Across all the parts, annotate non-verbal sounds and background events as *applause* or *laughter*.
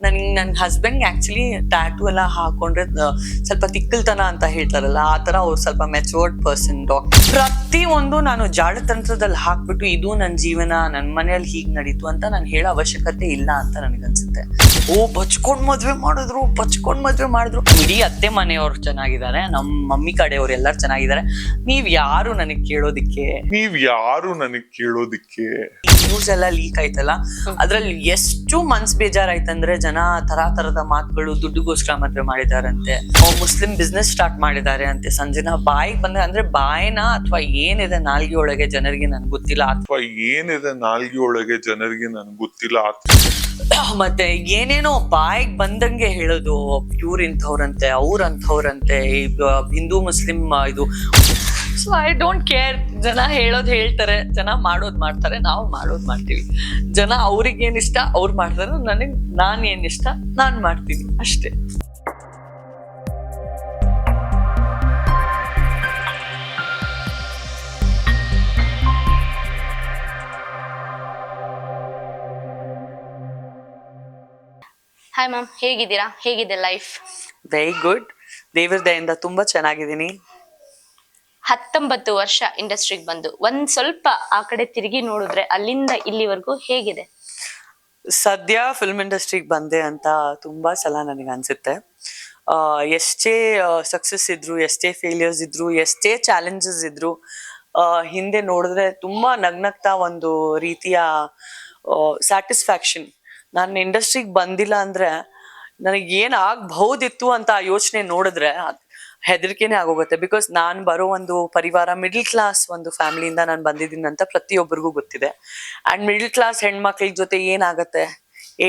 ನನಗೆ ನನ್ನ husband actually tattoo ಎಲ್ಲ ಹಾಕೊಂಡ್ರೆ ಸ್ವಲ್ಪ ತಿಕ್ಕಲ್ತನ ಅಂತ ಹೇಳ್ತಾರಲ್ಲ ಆ ತರ ಅವ್ರು ಸ್ವಲ್ಪ ಮೆಚೂರ್ಡ್ ಪರ್ಸನ್ ಡಾಕ್ಟರ್ ಪ್ರತಿ ಒಂದು ನಾನು ಜಾಡತಂತ್ರದಲ್ಲಿ ಹಾಕ್ಬಿಟ್ಟು ಇದು ನನ್ನ ಜೀವನ ನನ್ನ ಮನೆಯಲ್ಲಿ ಹೀಗ್ ನಡೀತು ಅಂತ ನಾನು ಹೇಳೋ ಅವಶ್ಯಕತೆ ಇಲ್ಲ ಅಂತ ನನಗನ್ಸುತ್ತೆ. ಓ ಬಚ್ಕೊಂಡ್ ಮದ್ವೆ ಮಾಡಿದ್ರು ಬಚ್ಕೊಂಡ್ ಮದ್ವೆ ಮಾಡಿದ್ರು. ಇಡೀ ಅತ್ತೆ ಮನೆಯವ್ರು ಚೆನ್ನಾಗಿದ್ದಾರೆ ನಮ್ಮ ಮಮ್ಮಿ ಕಡೆಯವ್ರು ಎಲ್ಲರೂ ಚೆನ್ನಾಗಿದ್ದಾರೆ. ನೀವ್ ಯಾರು ನನಗೆ ಕೇಳೋದಿಕ್ಕೆ? ನೀವ್ ಯಾರು ನನಗೆ ಕೇಳೋದಿಕ್ಕೆ? ನ್ಯೂಸ್ ಎಲ್ಲ ಲೀಕ್ ಆಯ್ತಲ್ಲ ಅದ್ರಲ್ಲಿ ಎಷ್ಟು ಮನ್ಸ್ ಬೇಜಾರಾಯ್ತಂದ್ರೆ ಜನ ತರ ತರದ ಮಾತುಗಳು ದುಡ್ಡುಗೋಸ್ಕರ ಮದ್ವೆ ಮಾಡಿದಾರಂತೆ. ಮುಸ್ಲಿಂ ಬಿಸ್ನೆಸ್ ಸ್ಟಾರ್ಟ್ ಮಾಡಿದ್ದಾರೆ ಅಂತೆ. ಸಂಜೆನ ಬಾಯಿಗೆ ಬಂದ್ರೆ ಅಂದ್ರೆ ಬಾಯಿನ ಅಥವಾ ಏನಿದೆ ನಾಲ್ಗೆ ಒಳಗೆ ಜನರಿಗೆ ನನ್ಗೆ ಗೊತ್ತಿಲ್ಲ. ಅಥವಾ ಏನಿದೆ ನಾಲ್ಗೆ ಒಳಗೆ ಜನರಿಗೆ ನನ್ಗೆ ಗೊತ್ತಿಲ್ಲ. ಮತ್ತೆ ಏನೇನೋ ಬಾಯಿಗೆ ಬಂದಂಗೆ ಹೇಳೋದು ಇವ್ರ ಇಂಥವ್ರಂತೆ ಅವ್ರ ಅಂಥವ್ರಂತೆ. ಹಿಂದೂ ಮುಸ್ಲಿಂ ಇದು ಸೊ ಐ ಡೋಂಟ್ ಕೇರ್ ಜನ ಹೇಳೋದು ಹೇಳ್ತಾರೆ ಜನ ಮಾಡೋದು ಮಾಡ್ತಾರೆ ನಾವು ಮಾಡೋದು ಮಾಡ್ತೀವಿ. ಜನ ಅವ್ರಿಗೆ ಏನ್ ಇಷ್ಟ ಅವ್ರು ಮಾಡ್ತಾರೆ. ನನಗೆ ನಾನು ಏನ್ ಇಷ್ಟ ನಾನ್ ಮಾಡ್ತೀನಿ ಅಷ್ಟೇ. ಹಾಯ್ ಮ್ಯಾಮ್ ಹೇಗಿದ್ದೀರಾ? ಹೇಗಿದೆ ಲೈಫ್ ವೆರಿ ಗುಡ್ ದೇವರ ದಯಿಂದ ತುಂಬಾ ಚೆನ್ನಾಗಿದ್ದೀನಿ. ಹತ್ತೊಂಬತ್ತು ವರ್ಷ ಇಂಡಸ್ಟ್ರಿಗೆ ಬಂದು. ಒಂದ್ ಸ್ವಲ್ಪ ಆ ಕಡೆ ತಿರುಗಿ ನೋಡಿದ್ರೆ ಅಲ್ಲಿಂದ ಇಲ್ಲಿವರೆಗೂ ಹೇಗಿದೆ? ಸದ್ಯ ಫಿಲ್ಮ್ ಇಂಡಸ್ಟ್ರಿಗೆ ಬಂದೆ ಅಂತ ತುಂಬಾ ಸಲ ನನಗೆ ಅನ್ಸುತ್ತೆ. ಎಷ್ಟೇ ಸಕ್ಸಸ್ ಇದ್ರು, ಎಷ್ಟೇ ಫೇಲಿಯರ್ಸ್ ಇದ್ರು, ಎಷ್ಟೇ ಚಾಲೆಂಜಸ್ ಇದ್ರು ಹಿಂದೆ ನೋಡಿದ್ರೆ ತುಂಬಾ ನಗ್ನಗ್ತಾ ಒಂದು ರೀತಿಯ ಸ್ಯಾಟಿಸ್ಫ್ಯಾಕ್ಷನ್ ನಾನು ಇಂಡಸ್ಟ್ರಿಗೆ ಬಂದಿಲ್ಲ ಅಂದ್ರೆ ನನಗೆ ಏನ್ ಆಗ್ಬಹುದಿತ್ತು ಅಂತ ಆ ಯೋಚನೆ ನೋಡಿದ್ರೆ ಹೆದರಿಕೆನೆ ಆಗೋಗುತ್ತೆ. ಬಿಕಾಸ್ ನಾನು ಬರೋ ಒಂದು ಪರಿವಾರ ಮಿಡಲ್ ಕ್ಲಾಸ್ ಒಂದು ಫ್ಯಾಮಿಲಿಯಿಂದ ನಾನು ಬಂದಿದ್ದೀನಿ ಅಂತ ಪ್ರತಿಯೊಬ್ಬರಿಗೂ ಗೊತ್ತಿದೆ. ಅಂಡ್ ಮಿಡಲ್ ಕ್ಲಾಸ್ ಹೆಣ್ಮಕ್ಳ ಜೊತೆ ಏನಾಗತ್ತೆ?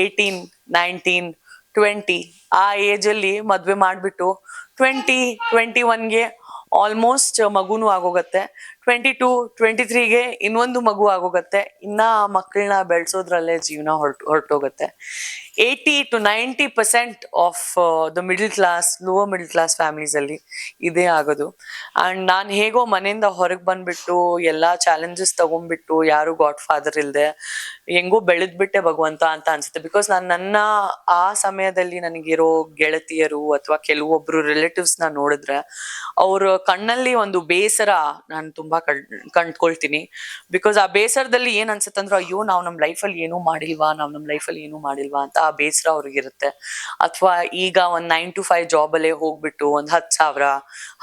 ಏಯ್ಟೀನ್ ನೈನ್ಟೀನ್ ಟ್ವೆಂಟಿ ಆ ಏಜ್ ಅಲ್ಲಿ ಮದ್ವೆ ಮಾಡ್ಬಿಟ್ಟು ಟ್ವೆಂಟಿ ಟ್ವೆಂಟಿ ಒನ್ಗೆ ಆಲ್ಮೋಸ್ಟ್ ಮಗುನು ಆಗೋಗತ್ತೆ. ಟ್ವೆಂಟಿ ಟು ಟ್ವೆಂಟಿ ತ್ರೀಗೆ ಇನ್ನೊಂದು ಮಗು ಆಗೋಗತ್ತೆ. ಇನ್ನ ಮಕ್ಕಳನ್ನ ಬೆಳೆಸೋದ್ರಲ್ಲೇ ಜೀವನ ಹೊರಟು, ಹೊರಟೋಗುತ್ತೆ. Eighty two ninety percent of the middle class lower middle class families ಅಲ್ಲಿ ಇದೇ ಆಗೋದು. ಅಂಡ್ ನಾನು ಹೇಗೋ ಮನೆಯಿಂದ ಹೊರಗೆ ಬಂದ್ಬಿಟ್ಟು, ಎಲ್ಲಾ ಚಾಲೆಂಜಸ್ ತಗೊಂಡ್ಬಿಟ್ಟು ಯಾರು ಗಾಡ್ ಫಾದರ್ ಇಲ್ಲದೆ ಹೆಂಗೋ ಬೆಳೆದ್ಬಿಟ್ಟೆ ಭಗವಂತ ಅಂತ ಅನ್ಸುತ್ತೆ. ಬಿಕಾಸ್ ನಾನು ನನ್ನ, ಆ ಸಮಯದಲ್ಲಿ ನನಗಿರೋ ಗೆಳತಿಯರು ಅಥವಾ ಕೆಲವೊಬ್ರು ರಿಲೇಟಿವ್ಸ್ನ ನೋಡಿದ್ರೆ, ಅವ್ರ ಕಣ್ಣಲ್ಲಿ ಒಂದು ಬೇಸರ ನಾನು ತುಂಬಾ ಕಣ್, ಕಂಡ್ಕೊಳ್ತೀನಿ. ಬಿಕಾಸ್ ಆ ಬೇಸರದಲ್ಲಿ ಏನ್ ಅನ್ಸುತ್ತೆ ಅಂದ್ರೆ ಅಯ್ಯೋ, ನಾವು ನಮ್ಮ ಲೈಫಲ್ಲಿ ಏನೂ ಮಾಡಿಲ್ವಾ? ನಾವು ನಮ್ಮ ಲೈಫಲ್ಲಿ ಏನೂ ಮಾಡಿಲ್ವಾ? ಅಂತ ಆ ಬೇಸರ ಅವ್ರಿಗಿರುತ್ತೆ. ಅಥವಾ ಈಗ ಒಂದ್ ನೈನ್ ಟು ಫೈವ್ ಜಾಬ್ ಅಲ್ಲೇ ಹೋಗ್ಬಿಟ್ಟು ಒಂದ್ ಹತ್ತು ಸಾವಿರ,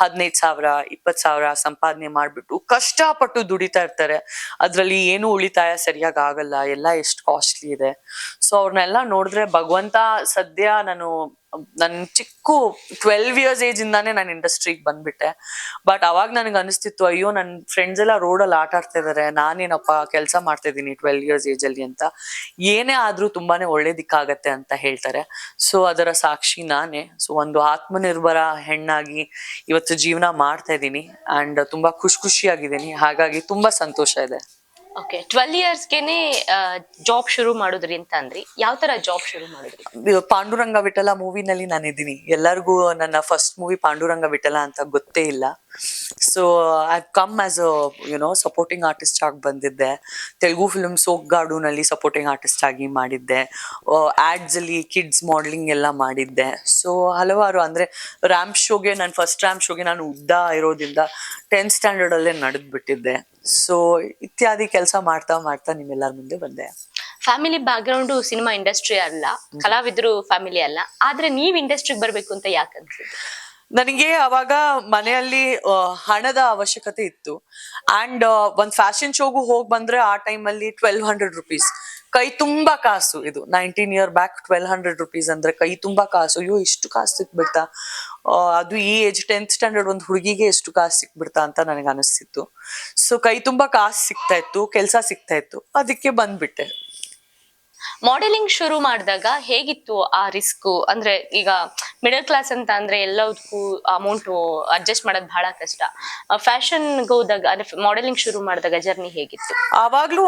ಹದಿನೈದು ಸಾವಿರ, ಇಪ್ಪತ್ತು ಸಾವಿರ ಸಂಪಾದನೆ ಮಾಡ್ಬಿಟ್ಟು ಕಷ್ಟಪಟ್ಟು ದುಡಿತಾ ಇರ್ತಾರೆ. ಅದ್ರಲ್ಲಿ ಏನು ಉಳಿತಾಯ ಸರಿಯಾಗಿ ಆಗಲ್ಲ. ಎಲ್ಲ ಎಷ್ಟು ಕಾಸ್ಟ್ಲಿ ಇದೆ. ಸೊ ಅವ್ರನ್ನೆಲ್ಲ ನೋಡಿದ್ರೆ ಭಗವಂತ ಸದ್ಯ ನಾನು ನನ್ ಚಿಕ್ಕ ಟ್ವೆಲ್ವ್ ಇಯರ್ಸ್ ಏಜ್ ಇಂದಾನೆ ನಾನು ಇಂಡಸ್ಟ್ರಿಗೆ ಬಂದ್ಬಿಟ್ಟೆ. ಬಟ್ ಅವಾಗ ನನಗೆ ಅನಿಸ್ತಿತ್ತು, ಅಯ್ಯೋ ನನ್ನ ಫ್ರೆಂಡ್ಸ್ ಎಲ್ಲ ರೋಡಲ್ಲಿ ಆಟ ಆಡ್ತಾ ಇದಾರೆ, ನಾನೇನಪ್ಪ ಕೆಲಸ ಮಾಡ್ತಾ ಇದ್ದೀನಿ ಟ್ವೆಲ್ವ್ ಇಯರ್ಸ್ ಏಜ್ ಅಲ್ಲಿ ಅಂತ. ಏನೇ ಆದ್ರೂ ತುಂಬಾನೇ ಒಳ್ಳೇದಿಕ್ಕಾಗತ್ತೆ ಅಂತ ಹೇಳ್ತಾರೆ. ಸೊ ಅದರ ಸಾಕ್ಷಿ ನಾನೇ. ಸೊ ಒಂದು ಆತ್ಮನಿರ್ಭರ ಹೆಣ್ಣಾಗಿ ಇವತ್ತು ಜೀವನ ಮಾಡ್ತಾ ಇದ್ದೀನಿ. ಅಂಡ್ ತುಂಬಾ ಖುಷಿ ಖುಷಿಯಾಗಿದ್ದೀನಿ. ಹಾಗಾಗಿ ತುಂಬಾ ಸಂತೋಷ ಇದೆ. ಓಕೆ ಟ್ವೆಲ್ ಇಯರ್ಸ್ಗೆನೆ ಜಾಬ್ ಶುರು ಮಾಡಿದ್ರಿ ಅಂತ ಅಂದ್ರಿ. ಯಾವ ತರ ಜಾಬ್ ಶುರು ಮಾಡಿದ್ರಿ? ಪಾಂಡುರಂಗ ವಿಠಲ ಮೂವಿನಲ್ಲಿ ನಾನು ಇದ್ದೀನಿ ಎಲ್ಲರಿಗೂ ನನ್ನ ಫಸ್ಟ್ ಮೂವಿ ಪಾಂಡುರಂಗ ವಿಠಲ ಅಂತ ಗೊತ್ತೇ ಇಲ್ಲ. So I come as a you know supporting artist ಆಗಿ ಬಂದಿದ್ದೆ. ತೆಲುಗು ಫಿಲ್ಮ್ ಸೋಗ್ಗಾಡುನಲ್ಲಿ ಸಪೋರ್ಟಿಂಗ್ ಆರ್ಟಿಸ್ಟ್ ಆಗಿ ಮಾಡಿದ್ದೆ. ಆಡ್ಸ್ ಅಲ್ಲಿ ಕಿಡ್ಸ್ ಮಾಡಲಿಂಗ್ ಎಲ್ಲ ಮಾಡಿದ್ದೆ. ಸೊ ಹಲವಾರು ಅಂದ್ರೆ ರ್ಯಾಂಪ್ ಶೋಗೆ ನಾನು ಫಸ್ಟ್ ರ್ಯಾಂಪ್ ಶೋಗೆ ನಾನು ಉದ್ದ ಇರೋದ್ರಿಂದ ಟೆಂತ್ ಸ್ಟ್ಯಾಂಡರ್ಡ್ ನಡೆದು ನಡೆದ್ ಬಿಟ್ಟಿದ್ದೆ ಸೊ ಇತ್ಯಾದಿ ಕೆಲಸ ಮಾಡ್ತಾ ಮಾಡ್ತಾ ನಿಮ್ಮೆಲ್ಲರ ಮುಂದೆ ಬಂದೆ. ಫ್ಯಾಮಿಲಿ ಬ್ಯಾಕ್ಗ್ರೌಂಡು ಸಿನಿಮಾ ಇಂಡಸ್ಟ್ರಿ ಅಲ್ಲ ಕಲಾವಿದರು ಫ್ಯಾಮಿಲಿ ಅಲ್ಲ. ಆದ್ರೆ ನೀವು ಇಂಡಸ್ಟ್ರಿಗೆ ಬರಬೇಕು ಅಂತ ಯಾಕೆ ನನಗೆ ಅವಾಗ ಮನೆಯಲ್ಲಿ ಹಣದ ಅವಶ್ಯಕತೆ ಇತ್ತು. ಅಂಡ್ ಒಂದ್ ಫ್ಯಾಷನ್ ಶೋಗೂ ಹೋಗಿ ಬಂದ್ರೆ ಆ ಟೈಮಲ್ಲಿ ಟ್ವೆಲ್ವ್ ಹಂಡ್ರೆಡ್ ರುಪೀಸ್ ಕೈ ತುಂಬಾ ಕಾಸು ಇದು. Nineteen year back twelve hundred rupees ಅಂದ್ರೆ ಕೈ ತುಂಬಾ ಕಾಸು. ಅಯ್ಯೋ, ಇಷ್ಟು ಕಾಸು ಸಿಕ್ಬಿಡ್ತಾ. ಅದು ಈ ಏಜ್ ಟೆಂತ್ ಸ್ಟ್ಯಾಂಡರ್ಡ್ ಒಂದು ಹುಡುಗಿಗೆ ಎಷ್ಟು ಕಾಸು ಸಿಕ್ಬಿಡ್ತಾ ಅಂತ ನನಗೆ ಅನಿಸ್ತಿತ್ತು. ಸೊ ಕೈ ತುಂಬಾ ಕಾಸು ಸಿಗ್ತಾ ಇತ್ತು, ಕೆಲಸ ಸಿಗ್ತಾ ಇತ್ತು. ಅದಕ್ಕೆ ಬಂದ್ಬಿಟ್ಟೆ. ಮಾಡೆಲಿಂಗ್ ಶುರು ಮಾಡಿದಾಗ ಹೇಗಿತ್ತು ಆ ರಿಸ್ಕ್ ಅಂದ್ರೆ ಈಗ ಮಿಡಲ್ ಕ್ಲಾಸ್ ಅಂತ ಅಂದ್ರೆ ಎಲ್ಲದಕ್ಕೂ ಅಮೌಂಟ್ ಅಡ್ಜಸ್ಟ್ ಮಾಡೋದು ಬಹಳ ಕಷ್ಟ. ಫ್ಯಾಷನ್ ಹೋದಾಗ, ಅಂದ್ರೆ ಮಾಡೆಲಿಂಗ್ ಶುರು ಮಾಡಿದಾಗ ಜರ್ನಿ ಹೇಗಿತ್ತು? ಆವಾಗ್ಲೂ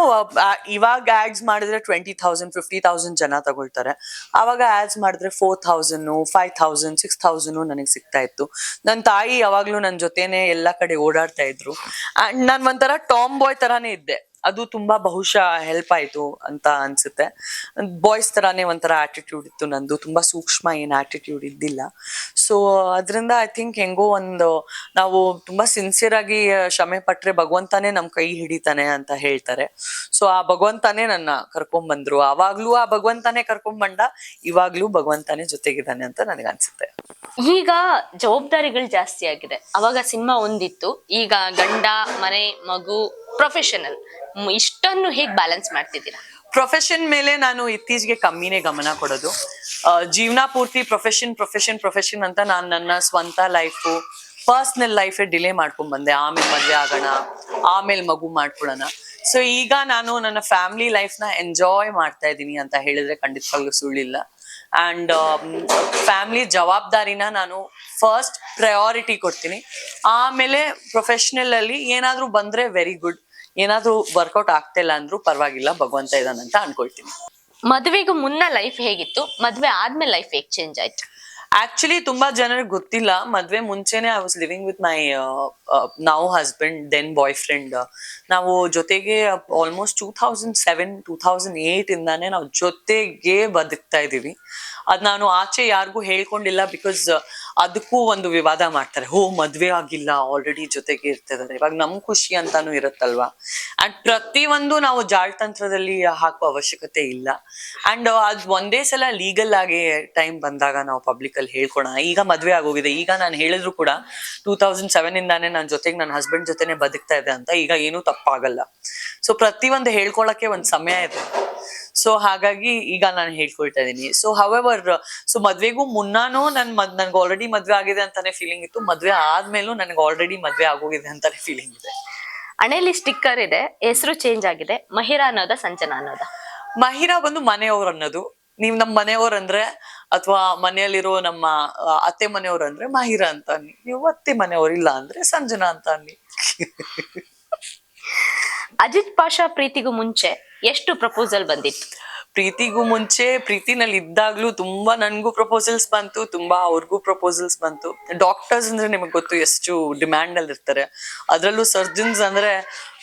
ಇವಾಗ ಆಡ್ಸ್ ಮಾಡಿದ್ರೆ ಟ್ವೆಂಟಿ ತೌಸಂಡ್ ಫಿಫ್ಟಿ ತೌಸಂಡ್ ಜನ ತಗೊಳ್ತಾರೆ. ಆವಾಗ ಆಡ್ಸ್ ಮಾಡಿದ್ರೆ four thousand five thousand six thousand ನನಗೆ ಸಿಗ್ತಾ ಇತ್ತು. ನನ್ನ ತಾಯಿ ಯಾವಾಗ್ಲೂ ನನ್ನ ಜೊತೆನೆ ಎಲ್ಲ ಕಡೆ ಓಡಾಡ್ತಾ ಇದ್ರು. ಅಂಡ್ ನಾನು ಒಂಥರ ಟಾಮ್ ಬಾಯ್ ತರಾನೇ ಇದ್ದೆ. ಅದು ತುಂಬಾ ಬಹುಶಃ ಹೆಲ್ಪ್ ಆಯ್ತು ಅಂತ ಅನ್ಸುತ್ತೆ. ಬಾಯ್ಸ್ ತರಾನೇ ಒಂಥರ ಆಟಿಟ್ಯೂಡ್ ಇತ್ತು ನಂದು. ತುಂಬಾ ಸೂಕ್ಷ್ಮ ಏನ್ ಆಟಿಟ್ಯೂಡ್ ಇದ್ದಿಲ್ಲ. ಸೊ ಅದರಿಂದ ಐ ಥಿಂಕ್ ಹೆಂಗೋ ಒಂದು ನಾವು ತುಂಬಾ ಸಿನ್ಸಿಯರ್ ಆಗಿ ಶ್ರಮೆ ಪಟ್ರೆ ಭಗವಂತನೇ ನಮ್ ಕೈ ಹಿಡಿತಾನೆ ಅಂತ ಹೇಳ್ತಾರೆ. ಸೊ ಆ ಭಗವಂತನೇ ನನ್ನ ಕರ್ಕೊಂಡ್ ಬಂದ್ರು. ಆವಾಗ್ಲೂ ಆ ಭಗವಂತನೇ ಕರ್ಕೊಂಡ್ ಬಂದ, ಇವಾಗ್ಲೂ ಭಗವಂತನೇ ಜೊತೆಗಿದ್ದಾನೆ ಅಂತ ನನಗೆ ಅನ್ಸುತ್ತೆ ಈಗ ಜವಾಬ್ದಾರಿಗಳು ಜಾಸ್ತಿ ಆಗಿದೆ. ಅವಾಗ ಸಿನಿಮಾ ಒಂದಿತ್ತು. ಈಗ ಗಂಡ, ಮನೆ, ಮಗು ಪ್ರೊಫೆಷನಲ್ ಇಷ್ಟನ್ನು ಹೇಗ್ ಬ್ಯಾಲೆನ್ಸ್ ಮಾಡ್ತಿದ್ದೀರಾ? ಪ್ರೊಫೆಷನ್ ಮೇಲೆ ನಾನು ಇತ್ತೀಚೆಗೆ ಕಮ್ಮಿನೇ ಗಮನ ಕೊಡೋದು. ಜೀವನ ಪೂರ್ತಿ ಪ್ರೊಫೆಷನ್ ಪ್ರೊಫೆಷನ್ ಪ್ರೊಫೆಷನ್ ಅಂತ ನಾನು ನನ್ನ ಸ್ವಂತ ಲೈಫು ಪರ್ಸ್ನಲ್ ಲೈಫ್ ಡಿಲೇ ಮಾಡ್ಕೊಂಡ್ ಬಂದೆ. ಆಮೇಲೆ ಮದುವೆ ಆಗೋಣ, ಆಮೇಲೆ ಮಗು ಮಾಡ್ಕೊಳ್ಳೋಣ. ಸೊ ಈಗ ನಾನು ನನ್ನ ಫ್ಯಾಮಿಲಿ ಲೈಫ್ನ ಎಂಜಾಯ್ ಮಾಡ್ತಾ ಇದ್ದೀನಿ ಅಂತ ಹೇಳಿದ್ರೆ ಖಂಡಿತವಾಗ್ಲೂ ಸುಳ್ಳಿಲ್ಲ. ಅಂಡ್ ಫ್ಯಾಮಿಲಿ ಜವಾಬ್ದಾರಿನ ನಾನು ಫಸ್ಟ್ ಪ್ರಯಾರಿಟಿ ಕೊಡ್ತೀನಿ. ಆಮೇಲೆ ಪ್ರೊಫೆಷನಲ್ ಅಲ್ಲಿ ಏನಾದ್ರೂ ಬಂದ್ರೆ ವೆರಿ ಗುಡ್ ಏನಾದ್ರೂ ವರ್ಕೌಟ್ ಆಗ್ತಿಲ್ಲ ಅಂದ್ರೂ ಪರವಾಗಿಲ್ಲ, ಭಗವಂತ ಇದಾನಂತ ಅನ್ಕೊಳ್ತೀನಿ. ಮದುವೆಗೂ ಮುನ್ನ ಲೈಫ್ ಹೇಗಿತ್ತು? ಮದುವೆ ಆದ್ಮೇಲೆ ಲೈಫ್ ಹೇಗೆ ಚೇಂಜ್ ಆಯ್ತು? ಆಕ್ಚುಲಿ ತುಂಬಾ ಜನರಿಗೆ ಗೊತ್ತಿಲ್ಲ. ಮದ್ವೆ ಮುಂಚೆನೆ I was living with my ನಾವು ಹಸ್ಬೆಂಡ್ ದೆನ್ ಬಾಯ್ ಫ್ರೆಂಡ್ ನಾವು ಜೊತೆಗೆ almost two thousand seven two thousand eight ಇಂದಾನೆ ನಾವು ಜೊತೆಗೆ ಬದುಕ್ತಾ ಇದೀವಿ ಅದ್ ನಾನು ಆಚೆ ಯಾರಿಗೂ ಹೇಳ್ಕೊಂಡಿಲ್ಲ ಬಿಕಾಸ್ ಅದಕ್ಕೂ ಒಂದು ವಿವಾದ ಮಾಡ್ತಾರೆ. ಹೋ, ಮದ್ವೆ ಆಗಿಲ್ಲ ಆಲ್ರೆಡಿ ಜೊತೆಗೆ ಇರ್ತಿದ್ದಾರೆ ಇವಾಗ ನಮ್ ಖುಷಿ ಅಂತಾನು ಇರುತ್ತಲ್ವಾ? ಅಂಡ್ ಪ್ರತಿಯೊಂದು ನಾವು ಜಾಳ್ತಂತ್ರದಲ್ಲಿ ಹಾಕುವ ಅವಶ್ಯಕತೆ ಇಲ್ಲ. ಅಂಡ್ ಅದ್ ಒಂದೇ ಸಲ ಲೀಗಲ್ ಆಗಿ ಟೈಮ್ ಬಂದಾಗ ನಾವು ಪಬ್ಲಿಕ್ ಅಲ್ಲಿ ಹೇಳ್ಕೊಳೋಣ ಈಗ ಮದ್ವೆ ಆಗೋಗಿದೆ. ಈಗ ನಾನು ಹೇಳಿದ್ರು ಕೂಡ ಟೂ ತೌಸಂಡ್ ಸೆವೆನ್ ಇಂದಾನೆ ನನ್ನ ಜೊತೆಗೆ ನನ್ನ ಹಸ್ಬೆಂಡ್ ಜೊತೆನೆ ಬದುಕ್ತಾ ಇದೆ ಅಂತ ಈಗ ಏನೂ ತಪ್ಪಾಗಲ್ಲ. ಸೊ ಪ್ರತಿಯೊಂದು ಹೇಳ್ಕೊಳಕ್ಕೆ ಒಂದ್ ಸಮಯ ಇದೆ. ಸೊ ಹಾಗಾಗಿ ಈಗ ನಾನು ಹೇಳ್ಕೊಳ್ತಾ ಇದೀನಿ. ಸೊ ಹವೆವರ್ ಸೊ ಮದ್ವೆಗೂ ಮುನ್ನಾನು ನನ್ ಮದ್ ನನ್ಗೆ ಆಲ್ರೆಡಿ ಮದ್ವೆ ಆಗಿದೆ ಅಂತಾನೆ ಫೀಲಿಂಗ್ ಇತ್ತು. ಮದ್ವೆ ಆದ್ಮೇಲೂ ನನಗೆ ಆಲ್ರೆಡಿ ಮದ್ವೆ ಆಗೋಗಿದೆ ಅಂತಾನೆ ಫೀಲಿಂಗ್ ಇದೆ. ಹಣೆಯಲ್ಲಿ ಸ್ಟಿಕ್ಕರ್ ಇದೆ ಹೆಸರು ಚೇಂಜ್ ಆಗಿದೆ ಮಹಿರಾ ಅನ್ನೋದ ಸಂಜನಾ ಅನ್ನೋದ? ಮಹಿರಾ ಬಂದು ಮನೆಯವ್ರು ಅನ್ನೋದು. ನೀವ್ ನಮ್ ಮನೆಯವ್ರ ಅಂದ್ರೆ ಅಥವಾ ಮನೆಯಲ್ಲಿರೋ ನಮ್ಮ ಅತ್ತೆ ಮನೆಯವ್ರು ಅಂದ್ರೆ ಮಹಿರಾ ಅಂತ ಅನ್ನಿ. ನೀವು ಅತ್ತೆ ಮನೆಯವ್ರು ಇಲ್ಲ ಅಂದ್ರೆ ಸಂಜನಾ ಅಂತ ಅನ್ನಿ. ಅಜಿತ್ ಪಾಷಾ ಪ್ರೀತಿಗೂ ಮುಂಚೆ ಎಷ್ಟು ಪ್ರಪೋಸಲ್ ಬಂದಿತ್ತು? ಪ್ರೀತಿಗೂ ಮುಂಚೆ, ಪ್ರೀತಿನಲ್ಲಿ ಇದ್ದಾಗ್ಲೂ ತುಂಬಾ ನನ್ಗೂ ಪ್ರಪೋಸಲ್ಸ್ ಬಂತು, ತುಂಬಾ ಅವ್ರಿಗೂ ಪ್ರಪೋಸಲ್ಸ್ ಬಂತು. ಡಾಕ್ಟರ್ಸ್ ಅಂದ್ರೆ ನಿಮಗೆ ಗೊತ್ತು ಎಷ್ಟು ಡಿಮ್ಯಾಂಡ್ ಅಲ್ಲಿ ಇರ್ತಾರೆ ಅದ್ರಲ್ಲೂ ಸರ್ಜನ್ಸ್ ಅಂದ್ರೆ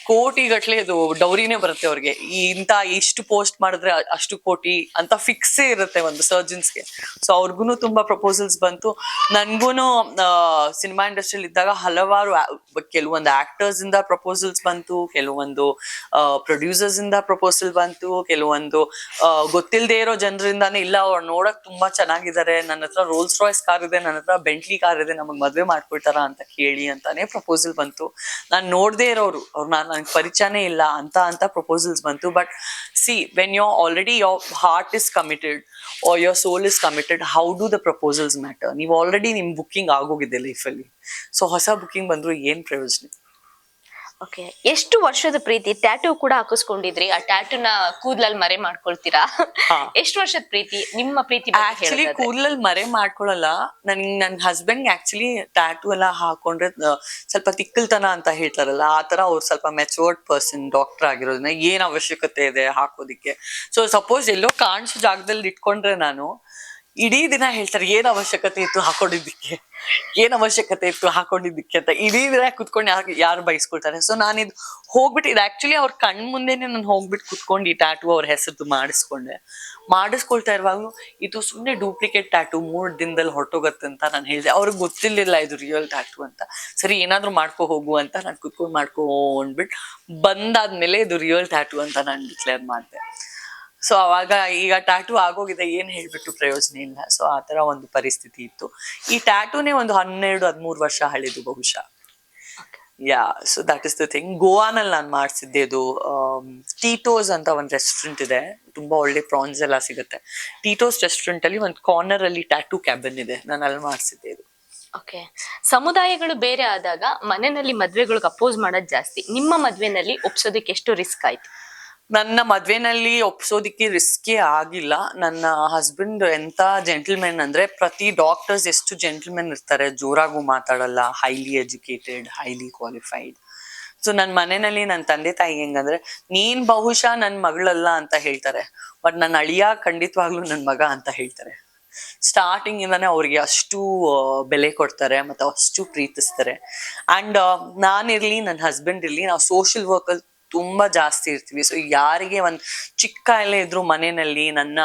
ಕೋಟಿ ಗಟ್ಲೆ ಇದು ಡೌರಿನೇ ಬರುತ್ತೆ ಅವ್ರಿಗೆ. ಈ ಇಂತ ಇಷ್ಟು ಪೋಸ್ಟ್ ಮಾಡಿದ್ರೆ ಅಷ್ಟು ಕೋಟಿ ಅಂತ ಫಿಕ್ಸೇ ಇರುತ್ತೆ ಒಂದು ಸರ್ಜನ್ಸ್ಗೆ ಸೊ ಅವ್ರಿಗೂ ತುಂಬಾ ಪ್ರಪೋಸಲ್ಸ್ ಬಂತು. ನನ್ಗೂನು ಸಿನಿಮಾ ಇಂಡಸ್ಟ್ರಿಯಲ್ಲಿ ಇದ್ದಾಗ ಹಲವಾರು ಕೆಲವೊಂದು ಆಕ್ಟರ್ಸ್ ಇಂದ ಪ್ರಪೋಸಲ್ಸ್ ಬಂತು, ಕೆಲವೊಂದು ಪ್ರೊಡ್ಯೂಸರ್ಸ್ ಇಂದ ಪ್ರಪೋಸಲ್ ಬಂತು, ಕೆಲವೊಂದು ಗೊತ್ತಿಲ್ಲದೆ ಇರೋ ಜನರಿಂದಾನೇ ಇಲ್ಲ, ಅವ್ರು ನೋಡಕ್ ತುಂಬಾ ಚೆನ್ನಾಗಿದ್ದಾರೆ ನನ್ನ ಹತ್ರ ರೋಲ್ಸ್ ರಾಯ್ಸ್ ಕಾರ್ ಇದೆ, ನನ್ನ ಹತ್ರ ಬೆಂಟ್ಲಿ ಕಾರ್ ಇದೆ, ನಮಗ್ ಮದ್ವೆ ಮಾಡ್ಕೊಳ್ತಾರ ಅಂತ ಕೇಳಿ ಅಂತಾನೆ ಪ್ರಪೋಸಲ್ ಬಂತು. ನಾನ್ ನೋಡದೆ ಇರೋರು, ಅವ್ರು ನಾನು ನನಗೆ ಪರಿಚಯನೇ ಇಲ್ಲ ಅಂತ ಅಂತ ಪ್ರಪೋಸಲ್ಸ್ ಬಂತು. But see when you already your heart is committed or your soul is committed how do the proposals matter ನೀವು ಆಲ್ರೆಡಿ ನಿಮ್ಮ ಬುಕ್ಕಿಂಗ್ ಆಗೋಗಿದೆ ಲೈಫಲ್ಲಿ ಸೊ ಹೊಸ ಬುಕ್ಕಿಂಗ್ ಬಂದರೂ ಏನು ಪ್ರಯೋಜನ? ಓಕೆ ಎಷ್ಟು ವರ್ಷದ ಪ್ರೀತಿ? ಟ್ಯಾಟೂ ಕೂಡ ಹಾಕಿಸ್ಕೊಂಡಿದ್ರಿ. ಆ ಟ್ಯಾಟೂನ ಕೂದಲಲ್ಲಿ ಮರೆ ಮಾಡ್ಕೊಳ್ತೀರಾ. ಎಷ್ಟು ವರ್ಷದ ಪ್ರೀತಿ? ನಿಮ್ಮ ಪ್ರೀತಿ ಆಕ್ಚುಲಿ. ಕೂದಲಲ್ಲಿ ಮರೆ ಮಾಡ್ಕೊಳಲ್ಲ. ನನ್ ನನ್ ಹಸ್ಬೆಂಡ್ ಆಕ್ಚುಲಿ ಟ್ಯಾಟೂ ಎಲ್ಲ ಹಾಕೊಂಡ್ರೆ ಸ್ವಲ್ಪ ತಿಕ್ಕಲ್ತನ ಅಂತ ಹೇಳ್ತಾರಲ್ಲ ಆ ತರ ಅವ್ರು ಸ್ವಲ್ಪ ಮೆಚೂರ್ಡ್ ಪರ್ಸನ್ ಡಾಕ್ಟರ್ ಆಗಿರೋದ್ರಿಂದ ಏನ್ ಅವಶ್ಯಕತೆ ಇದೆ ಹಾಕೋದಿಕ್ಕೆ? ಸೊ ಸಪೋಸ್ ಎಲ್ಲೋ ಕಾಣಿಸೋ ಜಾಗದಲ್ಲಿ ಇಟ್ಕೊಂಡ್ರೆ ನಾನು ಇಡೀ ದಿನ ಹೇಳ್ತಾರೆ, ಏನ್ ಅವಶ್ಯಕತೆ ಇತ್ತು ಹಾಕೊಂಡಿದ್ದಕ್ಕೆ? ಏನ್ ಅವಶ್ಯಕತೆ ಇತ್ತು ಹಾಕೊಂಡಿದ್ದಕ್ಕೆ? ಅಂತ ಇಡೀ ದಿನ ಕುತ್ಕೊಂಡು ಯಾರು ಯಾರು ಬೈಸ್ಕೊಳ್ತಾರೆ. ಸೊ ನಾನಿದ್ ಹೋಗ್ಬಿಟ್ಟು, ಇದು ಆಕ್ಚುಲಿ ಅವ್ರ ಕಣ್ ಮುಂದೆನೆ ನಾನು ಹೋಗ್ಬಿಟ್ಟು ಕುತ್ಕೊಂಡು ಈ ಟ್ಯಾಟು ಅವ್ರ ಹೆಸರು ಮಾಡಿಸ್ಕೊಂಡೆ. ಮಾಡಿಸ್ಕೊಳ್ತಾ ಇರುವಾಗ್ಲೂ, ಇದು ಸುಮ್ಮನೆ ಡೂಪ್ಲಿಕೇಟ್ ಟ್ಯಾಟು ಮೂರ್ ದಿನದಲ್ಲಿ ಹೊರಟೋಗತ್ತೆ ಅಂತ ನಾನು ಹೇಳಿದೆ. ಅವ್ರಿಗೆ ಗೊತ್ತಿರ್ಲಿಲ್ಲ ಇದು ರಿಯಲ್ ಟ್ಯಾಟು ಅಂತ. ಸರಿ, ಏನಾದ್ರೂ ಮಾಡ್ಕೊ ಹೋಗು ಅಂತ ನಾನು ಕುತ್ಕೊಂಡು ಮಾಡ್ಕೊಂಡ್ಬಿಟ್ಟು ಬಂದಾದ್ಮೇಲೆ ಇದು ರಿಯಲ್ ಟ್ಯಾಟು ಅಂತ ನಾನು ಡಿಕ್ಲೇರ್ ಮಾಡಿದೆ. ಸೊ ಅವಾಗ ಈಗ ಟ್ಯಾಟೂ ಆಗೋಗಿದೆ ಏನು ಹೇಳ್ಬಿಟ್ಟು ಪ್ರಯೋಜನ ಇಲ್ಲ. ಸೊ ಆ ತರ ಒಂದು ಪರಿಸ್ಥಿತಿ ಇತ್ತು. ಈ ಟ್ಯಾಟೂನೇ ಒಂದು ಹನ್ನೆರಡು ಹದಿಮೂರು ವರ್ಷ ಹಳೆದು ಬಹುಶಃ. Yeah so that is the thing ಗೋವಾನಲ್ಲಿ ನಾನು ಮಾಡಿಸಿದ್ದೆ ಅದು ಟೀಟೋಸ್ ಅಂತ ಒಂದು ರೆಸ್ಟೋರೆಂಟ್ ಇದೆ. ತುಂಬಾ ಒಳ್ಳೆ ಪ್ರಾನ್ಸ್ ಎಲ್ಲ ಸಿಗುತ್ತೆ. ಟೀಟೋಸ್ ರೆಸ್ಟೋರೆಂಟ್ ಅಲ್ಲಿ ಒಂದು ಕಾರ್ನರ್ ಅಲ್ಲಿ ಟ್ಯಾಟೂ ಕ್ಯಾಬಿನ್ ಇದೆ. ನಾನು ಅಲ್ಲಿ ಮಾಡಿಸಿದ್ದೆ ಇದು ಓಕೆ ಸಮುದಾಯಗಳು ಬೇರೆ ಆದಾಗ ಮನೆಯಲ್ಲಿ ಮದ್ವೆಗಳಿಗೆ ಅಪೋಸ್ ಮಾಡೋದು ಜಾಸ್ತಿ. ನಿಮ್ಮ ಮದ್ವೆನಲ್ಲಿ ಒಪ್ಸೋದಕ್ಕೆ ಎಷ್ಟು ರಿಸ್ಕ್ ಆಯ್ತು? ನನ್ನ ಮದ್ವೆನಲ್ಲಿ ಒಪ್ಸೋದಿಕ್ಕೆ ರಿಸ್ಕೇ ಆಗಿಲ್ಲ. ನನ್ನ ಹಸ್ಬೆಂಡ್ ಎಂತ ಜೆಂಟಲ್ಮೆನ್ ಅಂದ್ರೆ ಪ್ರತಿ ಡಾಕ್ಟರ್ಸ್ ಎಷ್ಟು ಜೆಂಟಲ್ಮೆನ್ ಇರ್ತಾರೆ. ಜೋರಾಗೂ ಮಾತಾಡಲ್ಲ. Highly educated highly qualified so ನನ್ನ ಮನೆಯಲ್ಲಿ ನನ್ನ ತಂದೆ ತಾಯಿ ಹೆಂಗಂದ್ರೆ, ನೀನ್ ಬಹುಶಃ ನನ್ನ ಮಗಳಲ್ಲ ಅಂತ ಹೇಳ್ತಾರೆ. ಬಟ್ ನನ್ನ ಅಳಿಯ ಖಂಡಿತವಾಗ್ಲೂ ನನ್ನ ಮಗ ಅಂತ ಹೇಳ್ತಾರೆ. ಸ್ಟಾರ್ಟಿಂಗ್ ಇಂದಾನೆ ಅವ್ರಿಗೆ ಅಷ್ಟು ಬೆಲೆ ಕೊಡ್ತಾರೆ ಮತ್ತೆ ಅಷ್ಟು ಪ್ರೀತಿಸ್ತಾರೆ. ಅಂಡ್ ನಾನಿರ್ಲಿ ನನ್ನ ಹಸ್ಬೆಂಡ್ ಇರ್ಲಿ, ನಾವು ಸೋಷಿಯಲ್ ವರ್ಕ್ ತುಂಬಾ ಜಾಸ್ತಿ ಇರ್ತೀವಿ. ಸೊ ಯಾರಿಗೆ ಒಂದ್ ಚಿಕ್ಕ ಎಲ್ಲ ಇದ್ರು ಮನೆಯಲ್ಲಿ ನನ್ನ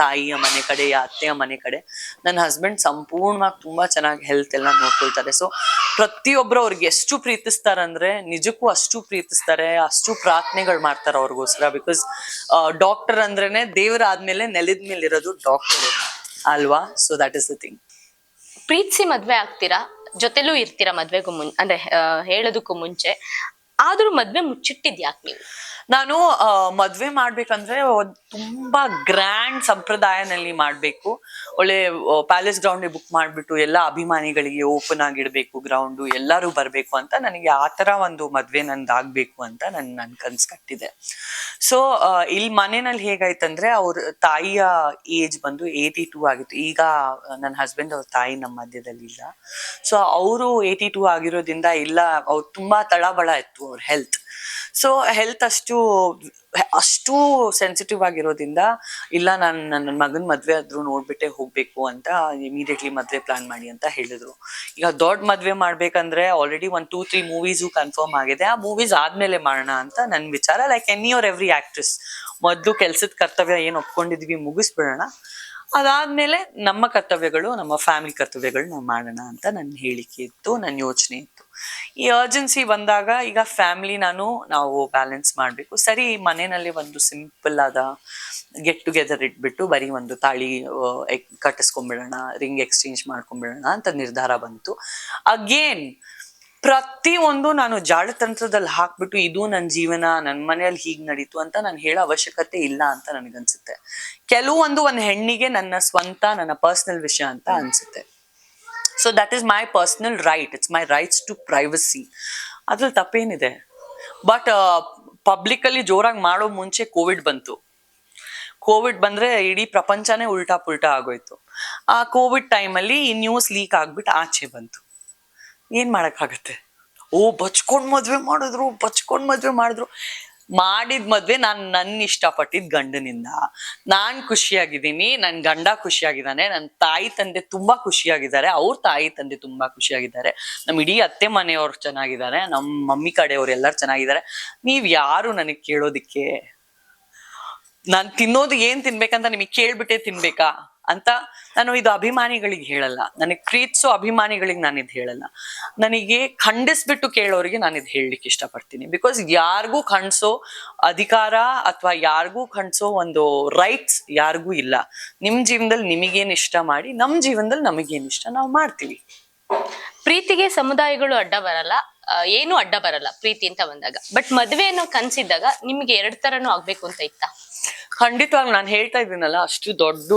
ತಾಯಿಯ ಮನೆ ಕಡೆ, ಯಾ ಅತ್ತೆಯ ಮನೆ ಕಡೆ, ನನ್ನ ಹಸ್ಬೆಂಡ್ ಸಂಪೂರ್ಣವಾಗಿ ತುಂಬಾ ಚೆನ್ನಾಗಿ ಹೆಲ್ತ್ ಎಲ್ಲ ನೋಡ್ಕೊಳ್ತಾರೆ. ಸೊ ಪ್ರತಿಯೊಬ್ರು ಅವ್ರಿಗೆ ಎಷ್ಟು ಪ್ರೀತಿಸ್ತಾರಂದ್ರೆ ನಿಜಕ್ಕೂ ಅಷ್ಟು ಪ್ರೀತಿಸ್ತಾರೆ, ಅಷ್ಟು ಪ್ರಾರ್ಥನೆಗಳು ಮಾಡ್ತಾರೆ ಅವ್ರಿಗೋಸ್ಕರ. ಬಿಕಾಸ್ ಡಾಕ್ಟರ್ ಅಂದ್ರೇನೆ ದೇವರ ಆದ್ಮೇಲೆ ನೆಲದ ಮೇಲೆ ಇರೋದು ಡಾಕ್ಟರ್ ಅಲ್ವಾ? So that is the thing ಪ್ರೀತಿಸಿ ಮದ್ವೆ ಆಗ್ತೀರಾ? ಜೊತೆಲೂ ಇರ್ತೀರಾ ಮದ್ವೆಗೂ ಮುನ್, ಅಂದ್ರೆ ಹೇಳೋದಕ್ಕೂ ಮುಂಚೆ. ಆದ್ರೂ ಮದ್ವೆ ಮುಚ್ಚಿಟ್ಟಿದ್ ಯಾಕೆ ನೀವು? ನಾನು ಮದ್ವೆ ಮಾಡ್ಬೇಕಂದ್ರೆ ತುಂಬಾ ಗ್ರ್ಯಾಂಡ್ ಸಂಪ್ರದಾಯನಲ್ಲಿ ಮಾಡ್ಬೇಕು. ಒಳ್ಳೆ ಪ್ಯಾಲೇಸ್ ಗ್ರೌಂಡ್ ಬುಕ್ ಮಾಡ್ಬಿಟ್ಟು ಎಲ್ಲ ಅಭಿಮಾನಿಗಳಿಗೆ ಓಪನ್ ಆಗಿಡ್ಬೇಕು ಗ್ರೌಂಡ್ ಎಲ್ಲರೂ ಬರ್ಬೇಕು ಅಂತ ನನಗೆ ಆ ತರ ಒಂದು ಮದ್ವೆ ನಂದು ಆಗ್ಬೇಕು ಅಂತ ನನ್ ನನ್ ಕನ್ಸ್ ಕಟ್ಟಿದೆ. ಸೊ ಇಲ್ಲಿ ಮನೆಯಲ್ಲಿ ಹೇಗಾಯ್ತಂದ್ರೆ ಅವ್ರ ತಾಯಿಯ ಏಜ್ ಬಂದು ಏಯ್ಟಿ ಟೂ ಆಗಿತ್ತು. ಈಗ ನನ್ನ ಹಸ್ಬೆಂಡ್ ಅವ್ರ ತಾಯಿ ನಮ್ಮ ಮಧ್ಯದಲ್ಲಿ ಇಲ್ಲ ಸೊ ಅವರು ಏಯ್ಟಿ ಟೂ ಆಗಿರೋದ್ರಿಂದ ಇಲ್ಲ, ಅವ್ರು ತುಂಬಾ ತಳಬಳ ಇತ್ತು. ಅವ್ರ ಹೆಲ್ತ್ ಸೊ ಹೆಲ್ತ್ ಅಷ್ಟು ಅಷ್ಟು ಸೆನ್ಸಿಟಿವ್ ಆಗಿರೋದ್ರಿಂದ, ಇಲ್ಲ ನಾನು ನನ್ನ ಮಗನ ಮದುವೆ ಆದರೂ ನೋಡ್ಬಿಟ್ಟೆ ಹೋಗ್ಬೇಕು ಅಂತ ಇಮಿಡಿಯೇಟ್ಲಿ ಮದುವೆ ಪ್ಲಾನ್ ಮಾಡಿ ಅಂತ ಹೇಳಿದ್ರು. ಈಗ ದೊಡ್ಡ ಮದುವೆ ಮಾಡ್ಬೇಕಂದ್ರೆ ಆಲ್ರೆಡಿ ಒಂದು ಟೂ ತ್ರೀ ಮೂವೀಸು ಕನ್ಫರ್ಮ್ ಆಗಿದೆ. ಆ ಮೂವೀಸ್ ಆದ್ಮೇಲೆ ಮಾಡೋಣ ಅಂತ ನನ್ನ ವಿಚಾರ. Like any or every actress ಮೊದಲು ಕೆಲಸದ ಕರ್ತವ್ಯ ಏನು ಒಪ್ಕೊಂಡಿದ್ವಿ ಮುಗಿಸ್ಬಿಡೋಣ. ಅದಾದ್ಮೇಲೆ ನಮ್ಮ ಕರ್ತವ್ಯಗಳು, ನಮ್ಮ ಫ್ಯಾಮಿಲಿ ಕರ್ತವ್ಯಗಳು ನಾವು ಮಾಡೋಣ ಅಂತ ನನ್ನ ಹೇಳಿಕೆ ಇತ್ತು ನನ್ನ ಯೋಚನೆ ಇತ್ತು. ಈ ಅರ್ಜೆನ್ಸಿ ಬಂದಾಗ ಈಗ ಫ್ಯಾಮಿಲಿ ನಾನು, ನಾವು ಬ್ಯಾಲೆನ್ಸ್ ಮಾಡಬೇಕು. ಸರಿ ಮನೆಯಲ್ಲಿ ಒಂದು ಸಿಂಪಲ್ ಆದ ಗೆಟ್ ಟುಗೆದರ್ ಇಟ್ಬಿಟ್ಟು ಬರೀ ಒಂದು ತಾಳಿ ಕಟ್ಟಿಸ್ಕೊಂಡ್ಬಿಡೋಣ ರಿಂಗ್ ಎಕ್ಸ್ಚೇಂಜ್ ಮಾಡ್ಕೊಂಡ್ಬಿಡೋಣ ಅಂತ ನಿರ್ಧಾರ ಬಂತು. ಅಗೇನ್ ಪ್ರತಿ ಒಂದು ನಾನು ಜಾಲತಂತ್ರದಲ್ಲಿ ಹಾಕ್ಬಿಟ್ಟು ಇದು ನನ್ನ ಜೀವನ ನನ್ನ ಮನೆಯಲ್ಲಿ ಹೀಗೆ ನಡೀತು ಅಂತ ನಾನು ಹೇಳೋ ಅವಶ್ಯಕತೆ ಇಲ್ಲ ಅಂತ ನನಗನ್ಸುತ್ತೆ. ಕೆಲವೊಂದು ಒಂದು ಹೆಣ್ಣಿಗೆ ನನ್ನ ಸ್ವಂತ, ನನ್ನ ಪರ್ಸನಲ್ ವಿಷಯ ಅಂತ ಅನ್ಸುತ್ತೆ. So that is my personal right it's my rights to privacy ಅದ್ರಲ್ಲಿ ತಪ್ಪೇನಿದೆ. ಬಟ್ ಪಬ್ಲಿಕಲ್ಲಿ ಜೋರಾಗಿ ಮಾಡೋ ಮುಂಚೆ ಕೋವಿಡ್ ಬಂತು. ಕೋವಿಡ್ ಬಂದ್ರೆ ಇಡೀ ಪ್ರಪಂಚನೇ ಉಲ್ಟಾ ಪುಲ್ಟಾ ಆಗೋಯ್ತು. ಆ ಕೋವಿಡ್ ಟೈಮಲ್ಲಿ ಈ ನ್ಯೂಸ್ ಲೀಕ್ ಆಗ್ಬಿಟ್ಟು ಆಚೆ ಬಂತು. ಏನ್ ಮಾಡಕ್ಕಾಗತ್ತೆ? ಓ, ಬಚ್ಕೊಂಡ್ ಮದ್ವೆ ಮಾಡಿದ್ರು, ಬಚ್ಕೊಂಡ್ ಮದ್ವೆ ಮಾಡಿದ್ರು. ಮಾಡಿದ ಮದ್ವೆ ನಾನ್ ನನ್ನ ಇಷ್ಟಪಟ್ಟಿದ್ ಗಂಡನಿಂದ. ನಾನ್ ಖುಷಿಯಾಗಿದ್ದೀನಿ, ನನ್ ಗಂಡ ಖುಷಿಯಾಗಿದ್ದಾನೆ ನನ್ನ ತಾಯಿ ತಂದೆ ತುಂಬಾ ಖುಷಿಯಾಗಿದ್ದಾರೆ, ಅವ್ರ ತಾಯಿ ತಂದೆ ತುಂಬಾ ಖುಷಿಯಾಗಿದ್ದಾರೆ. ನಮ್ ಇಡೀ ಅತ್ತೆ ಮನೆಯವ್ರು ಚೆನ್ನಾಗಿದ್ದಾರೆ, ನಮ್ ಮಮ್ಮಿ ಕಡೆಯವ್ರು ಎಲ್ಲರೂ ಚೆನ್ನಾಗಿದ್ದಾರೆ. ನೀವ್ ಯಾರು ನನಗ್ ಕೇಳೋದಿಕ್ಕೆ? ನಾನ್ ತಿನ್ನೋದು ಏನ್ ತಿನ್ಬೇಕಂತ ನಿಮಗೆ ಕೇಳ್ಬಿಟ್ಟೆ ತಿನ್ಬೇಕಾ? ಅಂತ ನಾನು ಇದು ಅಭಿಮಾನಿಗಳಿಗೆ ಹೇಳಲ್ಲ. ನನಗೆ ಪ್ರೀತಿಸೋ ಅಭಿಮಾನಿಗಳಿಗೆ ನಾನು ಇದು ಹೇಳಲ್ಲ. ನನಗೆ ಖಂಡಿಸ್ಬಿಟ್ಟು ಕೇಳೋರಿಗೆ ನಾನು ಇದು ಹೇಳಲಿಕ್ಕೆ ಇಷ್ಟಪಡ್ತೀನಿ. ಬಿಕಾಸ್ ಯಾರಿಗೂ ಖಂಡಿಸೋ ಅಧಿಕಾರ ಅಥವಾ ಯಾರಿಗೂ ಖಂಡಿಸೋ ಒಂದು ರೈಟ್ಸ್ ಯಾರಿಗೂ ಇಲ್ಲ. ನಿಮ್ ಜೀವನದಲ್ಲಿ ನಿಮಗೇನು ಇಷ್ಟ ಮಾಡಿ ನಮ್ಮ ಜೀವನದಲ್ಲಿ ನಮಗೇನು ಇಷ್ಟ, ನಾವು ಮಾಡ್ತೀವಿ. ಪ್ರೀತಿಗೆ ಸಮುದಾಯಗಳು ಅಡ್ಡ ಬರಲ್ಲ. ಏನು ಅಡ್ಡ ಬರಲ್ಲ ಪ್ರೀತಿ ಅಂತ ಬಂದಾಗ. ಬಟ್ ಮದ್ವೆ ಅನ್ನೋ ಕನ್ಸಿದ್ದಾಗ ನಿಮ್ಗೆ ಎರಡ್ ತರನು ಆಗ್ಬೇಕು ಅಂತ ಇತ್ತ? ಖಂಡಿತವಾಗ್ ನಾನು ಹೇಳ್ತಾ ಇದ್ದೀನಲ್ಲ ಅಷ್ಟು ದೊಡ್ಡ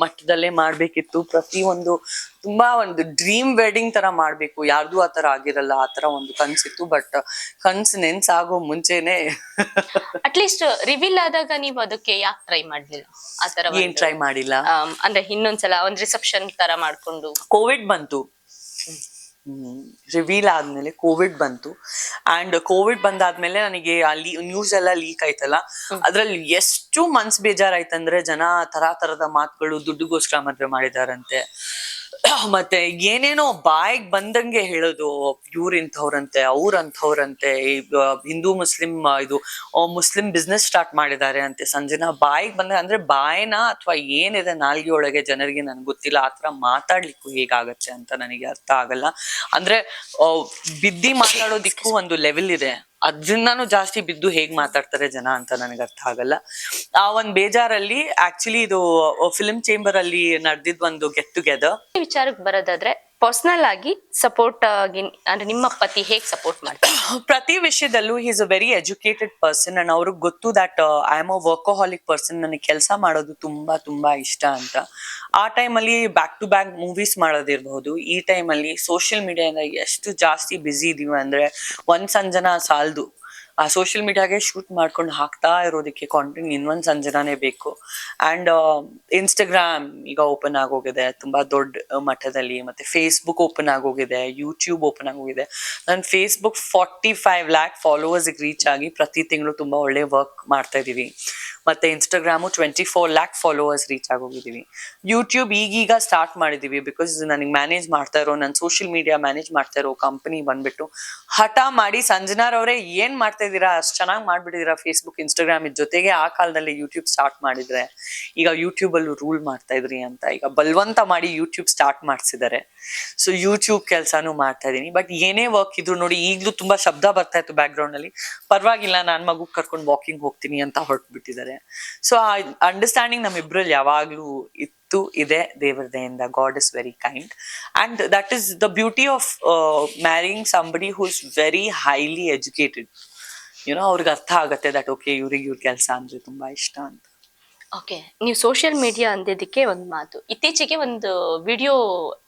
ಮಟ್ಟದಲ್ಲೇ ಮಾಡ್ಬೇಕಿತ್ತು. ಪ್ರತಿ ಒಂದು ತುಂಬಾ ಒಂದು ಡ್ರೀಮ್ ವೆಡ್ಡಿಂಗ್ ತರ ಮಾಡ್ಬೇಕು. ಯಾರ್ದು ಆ ತರ ಆಗಿರಲ್ಲ ಆ ತರ ಒಂದು ಕನ್ಸಿತ್ತು. ಬಟ್ ಕನ್ಸು ನೆನ್ಸಾಗೋ ಮುಂಚೆನೆ *laughs* ಅಟ್ಲೀಸ್ಟ್ ರಿವೀಲ್ ಆದಾಗ ನೀವು ಅದಕ್ಕೆ ಯಾಕೆ ಟ್ರೈ ಮಾಡ್ಲಿಲ್ಲ? ತರ ಏನ್ ಟ್ರೈ ಮಾಡಿಲ್ಲ? ಅಂದ್ರೆ ಇನ್ನೊಂದ್ಸಲ ಒಂದ್ ರಿಸೆಪ್ಷನ್ ತರ ಮಾಡ್ಕೊಂಡು. ಕೋವಿಡ್ ಬಂತು. ರಿವೀಲ್ ಆದ್ಮೇಲೆ ಕೋವಿಡ್ ಬಂತು. ಅಂಡ್ ಕೋವಿಡ್ ಬಂದಾದ್ಮೇಲೆ ನನಗೆ ಅಲ್ಲಿ ನ್ಯೂಸ್ ಎಲ್ಲ ಲೀಕ್ ಆಯ್ತಲ್ಲ? ಅದ್ರಲ್ಲಿ ಎಷ್ಟು ಮನ್ಸ್ ಬೇಜಾರಾಯ್ತಂದ್ರೆ ಜನ ತರ ತರದ ಮಾತುಗಳು ದುಡ್ಡುಗೋಸ್ಕರ ಮದ್ವೆ ಮಾಡಿದಾರಂತೆ. *coughs* ಮತ್ತೆ ಏನೇನೋ ಬಾಯಿಗೆ ಬಂದಂಗೆ ಹೇಳೋದು ಇವ್ರ ಇಂಥವ್ರಂತೆ ಅವ್ರ ಅಂಥವ್ರಂತೆ ಹಿಂದೂ ಮುಸ್ಲಿಂ ಇದು ಮುಸ್ಲಿಂ ಬಿಸ್ನೆಸ್ ಸ್ಟಾರ್ಟ್ ಮಾಡಿದ್ದಾರೆ ಅಂತೆ ಸಂಜೆನ. ಬಾಯಿಗೆ ಬಂದ ಅಂದ್ರೆ ಬಾಯಿನ ಅಥವಾ ಏನಿದೆ ನಾಲ್ಗೆ ಒಳಗೆ ಜನರಿಗೆ ನನ್ಗೆ ಗೊತ್ತಿಲ್ಲ ಆ ಥರ ಮಾತಾಡ್ಲಿಕ್ಕೂ ಹೇಗಾಗತ್ತೆ ಅಂತ ನನಗೆ ಅರ್ಥ ಆಗಲ್ಲ. ಅಂದ್ರೆ ಬಿದ್ದಿ ಮಾತಾಡೋದಿಕ್ಕೂ ಒಂದು ಲೆವೆಲ್ ಇದೆ. ಅದರಿಂದಾನು ಜಾಸ್ತಿ ಬಿದ್ದು ಹೇಗ್ ಮಾತಾಡ್ತಾರೆ ಜನ ಅಂತ ನನಗೆ ಅರ್ಥ ಆಗಲ್ಲ. ಆ ಒಂದ್ ಬೇಜಾರಲ್ಲಿ ಆಕ್ಚುಲಿ ಇದು ಫಿಲ್ಮ್ ಚೇಂಬರ್ ಅಲ್ಲಿ ನಡೆದಿದ್ ಒಂದು ಗೆಟ್ ಟುಗೆದರ್ ವಿಚಾರಕ್ ವಿಚಾರಕ್ಕೆ ಬರೋದಾದ್ರೆ ಪರ್ಸನಲ್ ಆಗಿ ಸಪೋರ್ಟ್ ಆಗಿ, ಅಂದ್ರೆ ನಿಮ್ಮ ಪತಿ ಹೇಗೆ ಸಪೋರ್ಟ್ ಮಾಡ್ತಾರೆ? ಪ್ರತಿ ವಿಷಯದಲ್ಲೂ is a very educated person and ಅವ್ರಿಗೆ ಗೊತ್ತು that I am a workaholic person ನನಗೆ ಕೆಲಸ ಮಾಡೋದು ತುಂಬಾ ತುಂಬಾ ಇಷ್ಟ ಅಂತ. ಆ ಟೈಮಲ್ಲಿ ಬ್ಯಾಕ್ ಟು ಬ್ಯಾಕ್ ಮೂವೀಸ್ ಮಾಡೋದಿರಬಹುದು. ಈ ಟೈಮಲ್ಲಿ ಸೋಷಿಯಲ್ ಮೀಡಿಯಾ ಎಷ್ಟು ಜಾಸ್ತಿ ಬ್ಯುಸಿ ಇದೀವಿ ಅಂದ್ರೆ, ಒಂದ್ ಸಂಜನ ಸಾಲದು. ಆ ಸೋಷಿಯಲ್ ಮೀಡಿಯಾಗೆ ಶೂಟ್ ಮಾಡ್ಕೊಂಡು ಹಾಕ್ತಾ ಇರೋದಕ್ಕೆ ಕಾಂಟೆಂಟ್ ಇನ್ನೊಂದು ಸಂಜನಾನೇ ಬೇಕು. ಅಂಡ್ ಇನ್ಸ್ಟಾಗ್ರಾಮ್ ಈಗ ಓಪನ್ ಆಗೋಗಿದೆ, ತುಂಬಾ ದೊಡ್ಡ ಮಟ್ಟದಲ್ಲಿ, ಮತ್ತೆ ಫೇಸ್ಬುಕ್ ಓಪನ್ ಆಗೋಗಿದೆ ಯೂಟ್ಯೂಬ್ ಓಪನ್ ಆಗೋಗಿದೆ. ನನ್ನ ಫೇಸ್ಬುಕ್ ಫಾರ್ಟಿ ಫೈವ್ ಲ್ಯಾಕ್ ಫಾಲೋವರ್ಸಿಗೆ ರೀಚ್ ಆಗಿ ಪ್ರತಿ ತಿಂಗಳು ತುಂಬಾ ಒಳ್ಳೆ ವರ್ಕ್ ಮಾಡ್ತಾ ಇದೀವಿ. ಮತ್ತೆ Instagram twenty four lakh followers reach ಆಗೋಗಿದ್ದೀವಿ. YouTube ಈಗೀಗ ಸ್ಟಾರ್ಟ್ ಮಾಡಿದೀವಿ ಬಿಕಾಸ್ ನನಗೆ ಮ್ಯಾನೇಜ್ ಮಾಡ್ತಾ ಇರೋ ನನ್ನ ಸೋಷಿಯಲ್ ಮೀಡಿಯಾ ಮ್ಯಾನೇಜ್ ಮಾಡ್ತಾ ಇರೋ ಕಂಪನಿ ಬಂದ್ಬಿಟ್ಟು ಹಠ ಮಾಡಿ ಸಂಜನಾರವರೇ ಏನ್ ಮಾಡ್ತಾ ಇದ್ದೀರಾ? ಅಷ್ಟು ಚೆನ್ನಾಗಿ ಮಾಡ್ಬಿಟ್ಟಿದ್ದೀರಾ ಫೇಸ್ಬುಕ್ ಇನ್ಸ್ಟಾಗ್ರಾಮ್ ಜೊತೆಗೆ ಆ ಕಾಲದಲ್ಲಿ ಯೂಟ್ಯೂಬ್ ಸ್ಟಾರ್ಟ್ ಮಾಡಿದ್ರೆ ಈಗ ಯೂಟ್ಯೂಬ್ ಅಲ್ಲಿ ರೂಲ್ ಮಾಡ್ತಾ ಇದ್ರಿ ಅಂತ. ಈಗ ಬಲವಂತ ಮಾಡಿ ಯೂಟ್ಯೂಬ್ ಸ್ಟಾರ್ಟ್ ಮಾಡಿಸಿದ್ದಾರೆ. ಸೊ ಯೂಟ್ಯೂಬ್ ಕೆಲಸನೂ ಮಾಡ್ತಾ ಇದೀನಿ ಬಟ್ ಏನೇ ವರ್ಕ್ ಇದ್ರು ನೋಡಿ, ಈಗಲೂ ತುಂಬಾ ಶಬ್ದ ಬರ್ತಾ ಇತ್ತು ಬ್ಯಾಕ್ ಗ್ರೌಂಡ್ ಅಲ್ಲಿ. ಪರವಾಗಿಲ್ಲ, ನಾನ್ ಮಗು ಕರ್ಕೊಂಡು ವಾಕಿಂಗ್ ಹೋಗ್ತೀನಿ ಅಂತ ಹೊರಟ್ಬಿಟ್ಟಿದ್ದಾರೆ. ಸೊ ಆ ಅಂಡರ್ಸ್ಟ್ಯಾಂಡಿಂಗ್ ನಮ್ಮಿಬ್ರಲ್ಲಿ ಯಾವಾಗ್ಲೂ ಇತ್ತು, ಇದೆ. ದೇವರ ದಯೆಯಿಂದ God is very kind and that is the beauty of marrying somebody who is very highly educated you know ಅವ್ರಿಗೆ ಅರ್ಥ ಆಗತ್ತೆ ದಟ್ ಓಕೆ ಇವ್ರಿಗೆ ಇವ್ರ ಕೆಲಸ ಅಂದ್ರೆ ತುಂಬಾ ಇಷ್ಟ ಅಂತ. ಓಕೆ ನೀವು ಸೋಷಿಯಲ್ ಮೀಡಿಯಾ ಅಂದಿದ್ದಕ್ಕೆ ಒಂದು ಮಾತು. ಇತ್ತೀಚೆಗೆ ಒಂದು ವಿಡಿಯೋ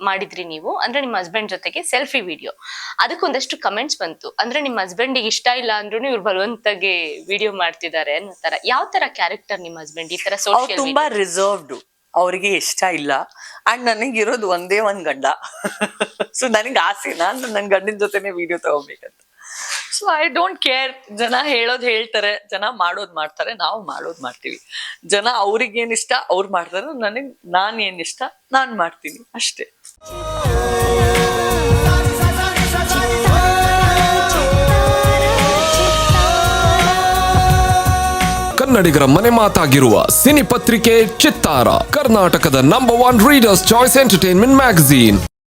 ಮಾಡಿದ್ರಿ ನೀವು ಅಂದ್ರೆ ನಿಮ್ಮ ಹಸ್ಬೆಂಡ್ ಜೊತೆಗೆ ಸೆಲ್ಫಿ ವಿಡಿಯೋ ಅದಕ್ಕೊಂದಷ್ಟು ಕಮೆಂಟ್ಸ್ ಬಂತು. ಅಂದ್ರೆ ನಿಮ್ಮ ಹಸ್ಬೆಂಡಿಗೆ ಇಷ್ಟ ಇಲ್ಲ ಅಂದ್ರೂ ಇವ್ರು ಬಲವಂತಾಗಿ ವಿಡಿಯೋ ಮಾಡ್ತಿದ್ದಾರೆ ಅನ್ನೋ ತರ. ಯಾವ ತರ ಕ್ಯಾರೆಕ್ಟರ್ ನಿಮ್ಮ ಹಸ್ಬೆಂಡ್ ಈ ತರ ಅವ್ರು ಸೋಷಿಯಲ್ ತುಂಬಾ ರಿಸರ್ವ್ಡ್ ಅವರಿಗೆ ಇಷ್ಟ ಇಲ್ಲ. ಅಂಡ್ ನನಗಿರೋದು ಒಂದೇ ಒಂದ್ ಗಂಡ. *laughs* ಸೊ ನನಗೆ ಆಸೆ ನಾನು ನನ್ನ ಗಂಡಿನ ಜೊತೆನೆ ವಿಡಿಯೋ ತಗೋಬೇಕಂತ. ಸೊ ಐ ಡೋಂಟ್ ಕೇರ್ ಜನ ಹೇಳೋದ್ ಹೇಳ್ತಾರೆ, ಜನ ಮಾಡೋದ್ ಮಾಡ್ತಾರೆ, ನಾವು ಮಾಡೋದ್ ಮಾಡ್ತೀವಿ. ಜನ ಅವ್ರಿಗೆ ಏನ್ ಇಷ್ಟ, ಅವ್ರು ಮಾಡ್ತಾರೆ, ನನಗೆ ನಾನ್ ಏನ್ ಇಷ್ಟ, ನಾನ್ ಮಾಡ್ತೀನಿ ಅಷ್ಟೇ. ಕನ್ನಡಿಗರ ಮನೆ ಮಾತಾಗಿರುವ ಸಿನಿ ಪತ್ರಿಕೆ ಚಿತ್ತಾರ, ಕರ್ನಾಟಕದ number one readers choice entertainment magazine